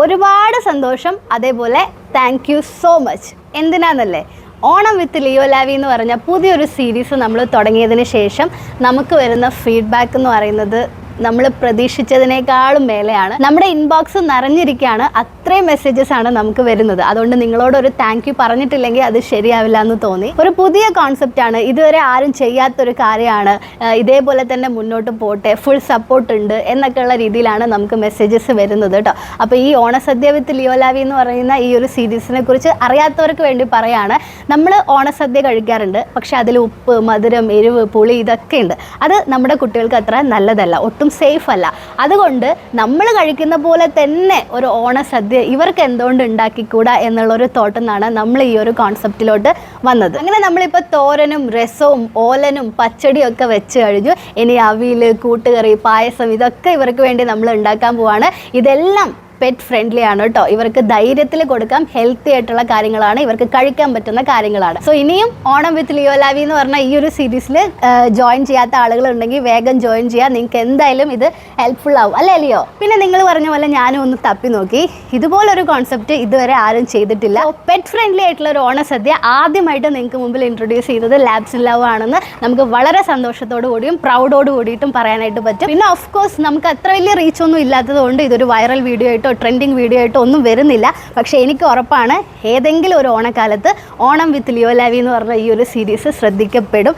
ഒരുപാട് സന്തോഷം. അതേപോലെ താങ്ക് യു സോ മച്ച് എന്തിനാന്നല്ലേ? ഓണം വിത്ത് ലിയോ ലാവി എന്ന് പറഞ്ഞ പുതിയൊരു സീരീസ് നമ്മൾ തുടങ്ങിയതിന് ശേഷം നമുക്ക് വരുന്ന ഫീഡ്ബാക്ക് എന്ന് പറയുന്നത് നമ്മൾ പ്രതീക്ഷിച്ചതിനേക്കാളും മേലെയാണ്. നമ്മുടെ ഇൻബോക്സ് നിറഞ്ഞിരിക്കുകയാണ്. അത്രയും മെസ്സേജസ് ആണ് നമുക്ക് വരുന്നത്. അതുകൊണ്ട് നിങ്ങളോട് ഒരു താങ്ക് യു പറഞ്ഞിട്ടില്ലെങ്കിൽ അത് ശരിയാവില്ല എന്ന് തോന്നി. ഒരു പുതിയ കോൺസെപ്റ്റ് ആണ്. ഇതുവരെ ആരും ചെയ്യാത്തൊരു കാര്യമാണ്. ഇതേപോലെ തന്നെ മുന്നോട്ട് പോട്ടെ. ഫുൾ സപ്പോർട്ട് ഉണ്ട് എന്നൊക്കെയുള്ള രീതിയിലാണ് നമുക്ക് മെസ്സേജസ് വരുന്നത് കേട്ടോ. അപ്പോൾ ഈ ഓണസദ്യ വിത്ത് ലിയോലാവി എന്ന് പറയുന്ന ഈ ഒരു സീരീസിനെ കുറിച്ച് അറിയാത്തവർക്ക് വേണ്ടി പറയാണ്. നമ്മൾ ഓണസദ്യ കഴിക്കാറുണ്ട്. പക്ഷെ അതിൽ ഉപ്പ് മധുരം എരിവ് പുളി ഇതൊക്കെ ഉണ്ട്. അത് നമ്മുടെ കുട്ടികൾക്ക് അത്ര നല്ലതല്ല. ഒട്ടും സേഫ് അല്ല. അതുകൊണ്ട് നമ്മൾ കഴിക്കുന്ന പോലെ തന്നെ ഒരു ഓണ സദ്യ ഇവർക്ക് എന്തുകൊണ്ട് ഉണ്ടാക്കിക്കൂടാ എന്നുള്ളൊരു തോട്ടിൽ നിന്നാണ് നമ്മൾ ഈ ഒരു കോൺസെപ്റ്റിലോട്ട് വന്നത്. അങ്ങനെ നമ്മളിപ്പോൾ തോരനും രസവും ഓലനും പച്ചടിയും ഒക്കെ വെച്ച് കഴിഞ്ഞു. ഇനി അവിയൽ കൂട്ടുകറി പായസം ഇതൊക്കെ ഇവർക്ക് വേണ്ടി നമ്മൾ ഉണ്ടാക്കാൻ പോവാണ്. ഇതെല്ലാം പെറ്റ് ഫ്രണ്ട്ലി ആണ് കേട്ടോ ഇവർക്ക് ധൈര്യത്തിൽ കൊടുക്കാം ഹെൽത്തി ആയിട്ടുള്ള കാര്യങ്ങളാണ് ഇവർക്ക് കഴിക്കാൻ പറ്റുന്ന കാര്യങ്ങളാണ്. സോ ഇനിയും ഓണം വിത്ത് ലിയോ ലാവി എന്ന് പറഞ്ഞ ഈ ഒരു സീരീസിൽ ജോയിൻ ചെയ്യാത്ത ആളുകൾ ഉണ്ടെങ്കിൽ വേഗം ജോയിൻ ചെയ്യാം. നിങ്ങൾക്ക് എന്തായാലും ഇത് ഹെൽപ്ഫുൾ ആവും. അല്ലേ ലിയോ പിന്നെ നിങ്ങൾ പറഞ്ഞ പോലെ ഞാനും ഒന്ന് തപ്പി നോക്കി. ഇതുപോലൊരു കോൺസെപ്റ്റ് ഇതുവരെ ആരും ചെയ്തിട്ടില്ല. പെറ്റ് ഫ്രണ്ട്ലി ആയിട്ടുള്ള ഒരു ഓണസദ്യ ആദ്യമായിട്ട് നിങ്ങൾക്ക് മുമ്പിൽ ഇൻട്രൊഡ്യൂസ് ചെയ്തത് ലാബ്സ് ലവ് ആണെന്ന് നമുക്ക് വളരെ സന്തോഷത്തോടു കൂടിയും പ്രൗഡോട് കൂടിയിട്ടും പറയാനായിട്ട് പറ്റും. പിന്നെ ഓഫ് കോഴ്സ് നമുക്ക് അത്ര വലിയ റീച്ച് ഒന്നും ഇല്ലാത്തത് കൊണ്ട് ഇതൊരു വൈറൽ വീഡിയോ ആയിട്ടോ ട്രെൻഡിങ് വീഡിയോ ആയിട്ടോ ഒന്നും വരുന്നില്ല. പക്ഷേ എനിക്ക് ഉറപ്പാണ് ഏതെങ്കിലും ഒരു ഓണക്കാലത്ത് ഓണം വിത്ത് ലിയോ ലാവി എന്ന് പറഞ്ഞ ഈ ഒരു സീരീസ് ശ്രദ്ധിക്കപ്പെടും.